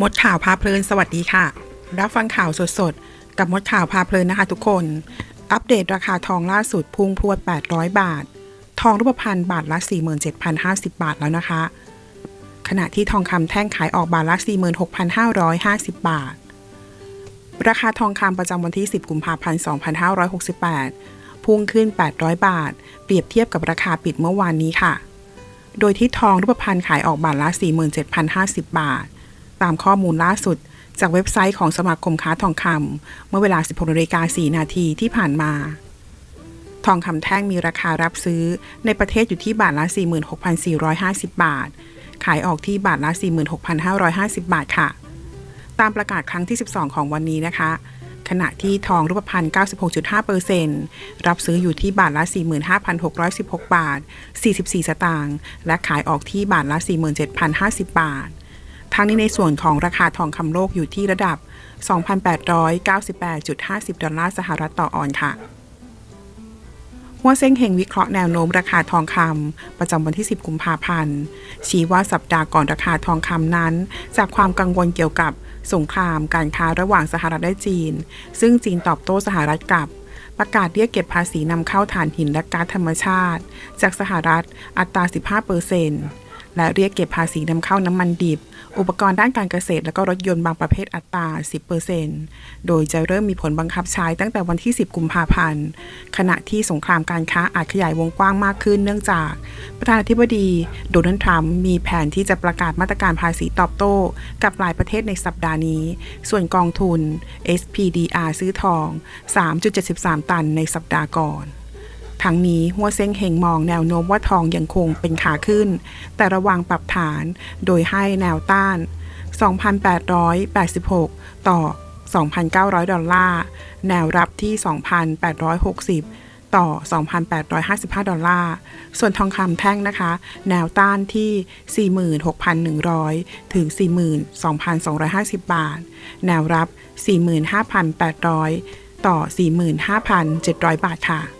มดข่าวพาเพลินสวัสดีค่ะ รับฟังข่าวสดๆ กับมดข่าวพาเพลินนะคะทุกคน อัปเดตราคาทองล่าสุดพุ่งพรวด 800 บาท ทองรูปพรรณบาทละ 47,050 บาทแล้วนะคะ ขณะที่ทองคำแท่งขายออกบาทละ 46,550 บาท ราคาทองคำประจำวันที่ 10 กุมภาพันธ์ 2568 พุ่งขึ้น 800 บาท เปรียบเทียบกับราคาปิดเมื่อวานนี้ค่ะ โดยที่ทองรูปพรรณขายออกบาทละ 47,050 บาท ตามข้อมูลล่าสุด จากเว็บไซต์ของสมาคมค้าทองคำเมื่อเวลา 16นาฬิกา4นาทีที่ผ่านมา ทองคำแท่งมีราคารับซื้อในประเทศอยู่ที่บาทละ 46,450 บาท ขายออกที่บาทละ 46,550 บาทค่ะ ตามประกาศครั้งที่ 12 ของวันนี้นะคะขณะที่ทองรูปพรรณ 96.5%รับซื้ออยู่ที่บาทละ 45,616 บาท 44 สตางค์ และขายออกที่บาทละ 47,050 บาท ทั้งนี้ในส่วนของราคาทองคำโลกอยู่ที่ระดับ 2,898.50 ดอลลาร์สหรัฐต่อออนค่ะหัวเซ้งเฮงวิเคราะห์แนวโน้มราคาทองคำประจำวันที่ 10 กุมภาพันธ์ ชี้ว่าสัปดาห์ก่อนราคาทองคำนั้น จากความกังวลเกี่ยวกับสงครามการค้าระหว่างสหรัฐและจีน ซึ่งจีนตอบโต้สหรัฐกลับประกาศเรียกเก็บภาษีนำเข้าถ่านหินและก๊าซธรรมชาติ จากสหรัฐอัตรา 15% และเรียกเก็บภาษีนำเข้าน้ำมันดิบ อุปกรณ์ด้านการเกษตร และก็รถยนต์บางประเภทอัตรา 10%โดยจะเริ่มมีผลบังคับใช้ตั้งแต่วันที่ 10 กุมภาพันธ์ ขณะที่สงครามการค้าอาจขยายวงกว้างมากขึ้นเนื่องจาก ประธานาธิบดีโดนัลด์ทรัมป์มีแผนที่จะประกาศมาตรการภาษีตอบโต้ กับหลายประเทศในสัปดาห์นี้ ส่วนกองทุน SPDR ซื้อทอง 3.73 ตันในสัปดาห์ก่อน ทั้งนี้หัวเซ้งเฮงมองแนวโน้มว่าทองยังคงเป็นขาขึ้น แต่ระวังปรับฐานโดยให้แนวต้าน 2,886 ต่อ 2,900 ดอลลาร์ แนวรับที่ 2,860ต่อ 2,855 ดอลลาร์ ส่วนทองคำแท่งนะคะ แนวต้านที่ 46,100 ถึง 42,250 บาท แนวรับ 45,800 ต่อ 45,700 บาทค่ะ